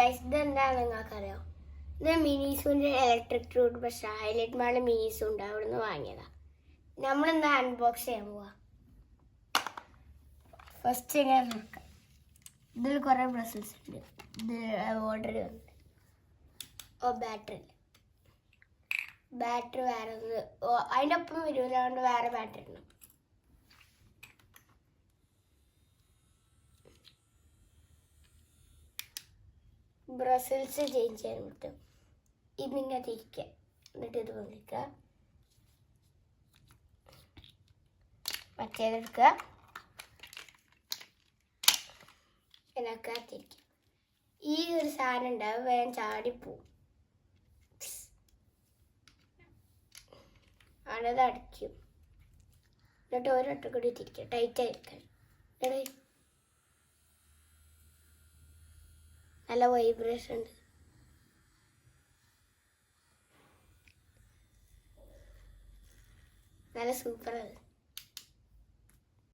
Guys ഇതെന്താണെന്ന് നിങ്ങൾക്കറിയോ? ഇത് മിനിസൂന്റെ ഇലക്ട്രിക് ടൂത്ത് ബ്രഷ് ഹൈലൈറ്റ് മാളിൽ മിനിസൂണ്ട് അവിടെ നിന്ന് വാങ്ങിയതാണ് നമ്മളിന്ന് അൺബോക്സ് ചെയ്യാൻ പോവാ? ഫസ്റ്റ് ഇങ്ങനെ നോക്കാം. ഇതിൽ കുറേ ബ്രസൽസ് ഉണ്ട്. ഇത് ഓർഡർ ഉണ്ട്. ഓ ബാറ്ററി ബാറ്ററി വേറെ അതിന്റെ ഒപ്പം വരൂല അതുകൊണ്ട് വേറെ ബാറ്ററി ഇടണം. ബ്രസൽസ് ചേഞ്ച് ചെയ്യാൻ പറ്റും ഇതിങ്ങനെ തിരിക്കുക എന്നിട്ട് ഇത് വന്നിക്കുക മറ്റേതെടുക്കുക തിരിക്കുക ഈ ഒരു സാധനം ഉണ്ടാവും വേഗം ചാടിപ്പോവും അടത് എന്നിട്ട് ഒരൊട്ട കൂടി തിരിക്കുക ടൈറ്റ് ആയിരിക്കാൻ നല്ല വൈബ്രേഷൻ ഉണ്ട്. നല്ല സൂപ്പറാണ്